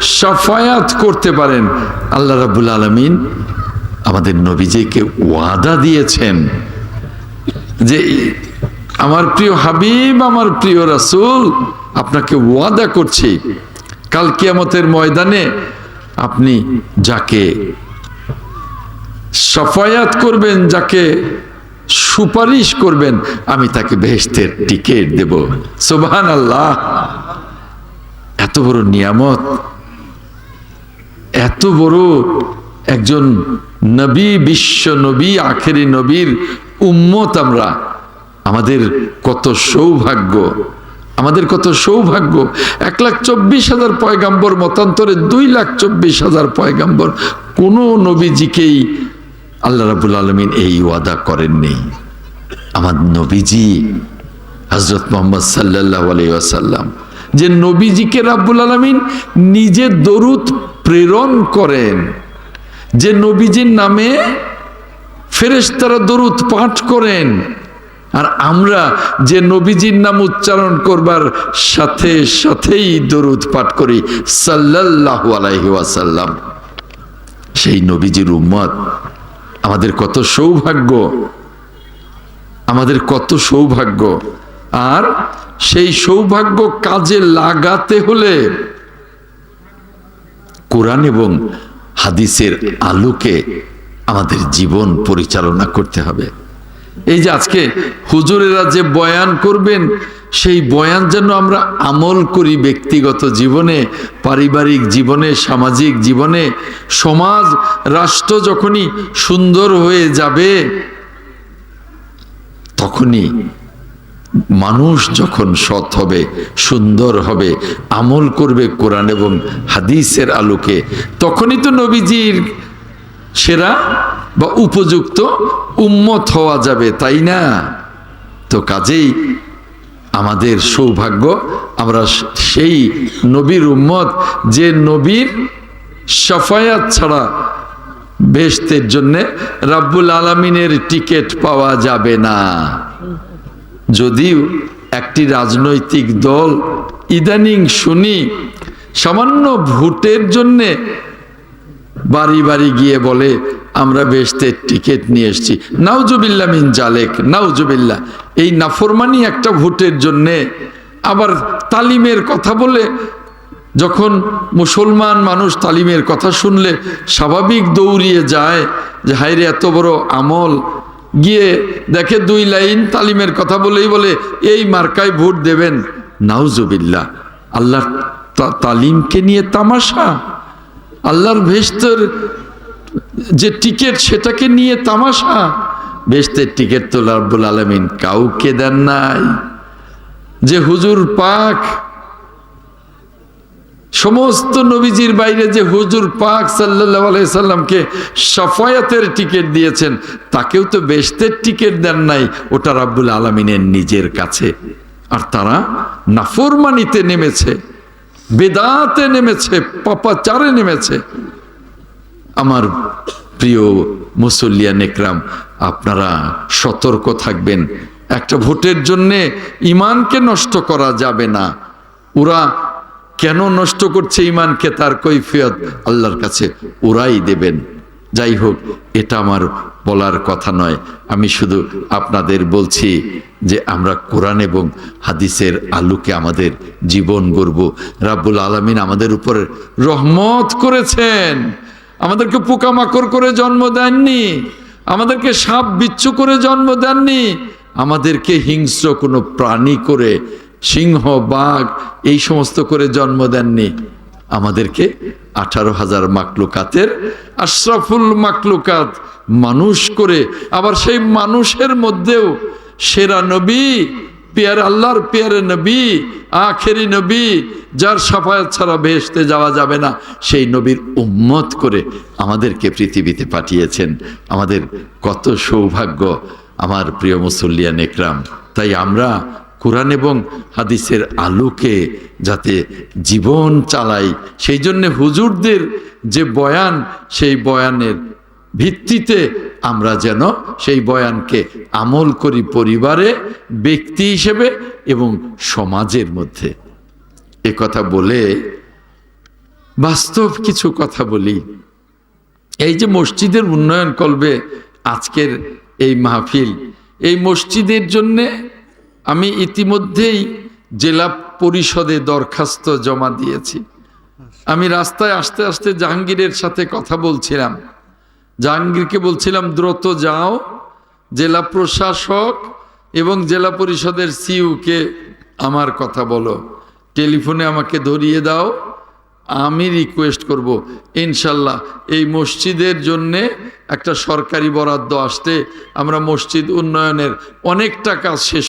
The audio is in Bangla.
সাফায়াত করতে পারেন। আল্লাহ রাবুল আলমিন আমাদের নবীজিকে ওয়াদা দিয়েছেন যে, আমার প্রিয় হাবিব, আমার প্রিয় রাসুল, আপনাকে ওয়াদা করছি। কাল কিয়ামতের ময়দানে আপনি যাকে সফায়াত করবেন, যাকে সুপারিশ করবেন, আমি তাকে বেহেস্তের টিকিট দেব। সুবহান আল্লাহ এত বড় নিয়ামত। এত বড় একজন নবী, বিশ্ব নবী, আখেরি নবীর উম্মত আমরা। আমাদের কত সৌভাগ্য, আমাদের কত সৌভাগ্য। এক লাখ চব্বিশ হাজার পয়গাম্বর, মতান্তরে দুই লাখ চব্বিশ হাজার পয়গাম্বর। কোনো নবীজিকেই আল্লাহ রাবুল আলমিন এই ওয়াদা করেননি। আমার নবীজি হজরত মোহাম্মদ সাল্লাহ আলাইসাল্লাম যে নবীজিকে রাব্বুল আলমিন নিজে দরুদ প্রেরণ করেন। যে নবীজির নামে ফেরেশতারা দরুদ পাঠ করেন। আর আমরা যে নবীজির নাম উচ্চারণ করবার সাথে সাথেই দরুদ পাঠ করি, সাল্লাল্লাহু আলাইহি ওয়াসাল্লাম। সেই নবীজির উম্মত, আমাদের কত সৌভাগ্য, আমাদের কত সৌভাগ্য। আর সেই সৌভাগ্য কাজে লাগাতে হলে কোরআন এবং হাদিসের আলোকে আমাদের জীবন পরিচালনা করতে হবে। এই যে আজকে হুজুরেরা যে বয়ান করবেন, সেই বয়ান যেন আমরা আমল করি ব্যক্তিগত জীবনে, পারিবারিক জীবনে, সামাজিক জীবনে, সমাজ, রাষ্ট্র যখনই সুন্দর হয়ে যাবে, তখনই মানুষ যখন সৎ হবে, সুন্দর হবে, আমল করবে কোরআন এবং হাদিসের আলোকে, তখনই তো নবীজির সেরা বা উপযুক্ত উম্মত হওয়া যাবে, তাই না? তো কাজেই আমাদের সৌভাগ্য, আমরা সেই নবীর উম্মত, যে নবীর সাফায়াত ছাড়া বেহেস্তের জন্যে রাব্বুল আলমিনের টিকিট পাওয়া যাবে না। যদিও একটি রাজনৈতিক দল ইদানিং শুনি সামান্য ভোটের জন্যে বাড়ি বাড়ি গিয়ে বলে, আমরা বেশতের টিকিট নিয়ে এসছি। নাউজুবিল্লা মিন জালেক নাউজুবিল্লা এই নাফরমানি একটা ভোটের জন্যে আবার তালিমের কথা বলে, যখন মুসলমান মানুষ তালিমের কথা শুনলে স্বাভাবিক দৌড়িয়ে যায় যে হাইরে এত বড় আমল গিয়ে দেখে দুই লাইন তালিমের কথা বলেই বলে, এই মার্কায় ভোট দেবেন। নাউজুবিল্লা আল্লাহর তালিমকে নিয়ে তামাশা, আল্লাহর ভেস্তের যে টিকিট সেটাকে নিয়ে তামাশা। ভেস্তের টিকিট তো রাব্বুল আলমিন কাউকে দেন নাই। যে হুজুর পাক সমস্ত নবীজির বাইরে যে হুজুর পাক সাল্লাহ আলাইসাল্লামকে সফায়াতের টিকিট দিয়েছেন, তাকেও তো বেশতের টিকিট দেন নাই, ওটা রাব্বুল আলমিনের নিজের কাছে। আর তারা নাফরমানিতে নেমেছে, বেদাতে নেমেছে, পাপাচারে নেমেছে। আমার প্রিয় মুসল্লিয়া নেকরাম, আপনারা সতর্ক থাকবেন। একটা ভোটের জন্যে ইমানকে নষ্ট করা যাবে না। ওরা কেন নষ্ট করছে ইমানকে তার কৈফিয়ত? আল্লাহর কাছে ওরাই দেবেন। যাই হোক, এটা আমার বলার কথা নয়। আমি শুধু আপনাদের বলছি যে আমরা কোরআন এবং হাদিসের আলুকে আমাদের জীবন গড়ব। রাব্বুল আলমিন আমাদের উপরে রহমত করেছেন। আমাদেরকে পোকামাকড় করে জন্ম দেননি। আমাদেরকে সাপ বিচ্ছু করে জন্ম দেননি। আমাদেরকে হিংস্র কোনো প্রাণী করে সিংহ, বাঘ, এই সমস্ত করে জন্ম দেননি। আমাদেরকে আঠারো হাজার মাকলুকাতের আশরাফুল মাকলুকাত মানুষ করে, আবার সেই মানুষের মধ্যেও সেরা নবী, পেয়ার আল্লাহর পেয়ারে নবী, আখেরি নবী, যার সাফায়াত ছাড়া ভেসতে যাওয়া যাবে না, সেই নবীর উম্মত করে আমাদেরকে পৃথিবীতে পাঠিয়েছেন। আমাদের কত সৌভাগ্য, আমার প্রিয় মুসল্লিয়া নেকরাম। তাই আমরা কোরআন এবং হাদিসের আলোকে যাতে জীবন চালাই সেই জন্য হুজুরদের যে বয়ান, সেই বয়ানের ভিত্তিতে আমরা যেন সেই বয়ানকে আমল করি পরিবারে, ব্যক্তি হিসেবে এবং সমাজের মধ্যে। এ কথা বলে বাস্তব কিছু কথা বলি। এই যে মসজিদের উন্নয়ন করবে আজকের এই মাহফিল, এই মসজিদের জন্যে আমি ইতিমধ্যেই জেলা পরিষদে দরখাস্ত জমা দিয়েছি। আমি রাস্তায় আসতে আসতে জাহাঙ্গীরের সাথে কথা বলছিলাম। জাহাঙ্গীরকে বলছিলাম, দ্রুত যাও, জেলা প্রশাসক এবং জেলা পরিষদের সিইউকে আমার কথা বলো। টেলিফোনে আমাকে ধরিয়ে দাও, আমি রিকোয়েস্ট করব। ইনশাল্লাহ এই মসজিদের জন্যে একটা সরকারি বরাদ্দ আসতে আমরা মসজিদ উন্নয়নের অনেকটা কাজ শেষ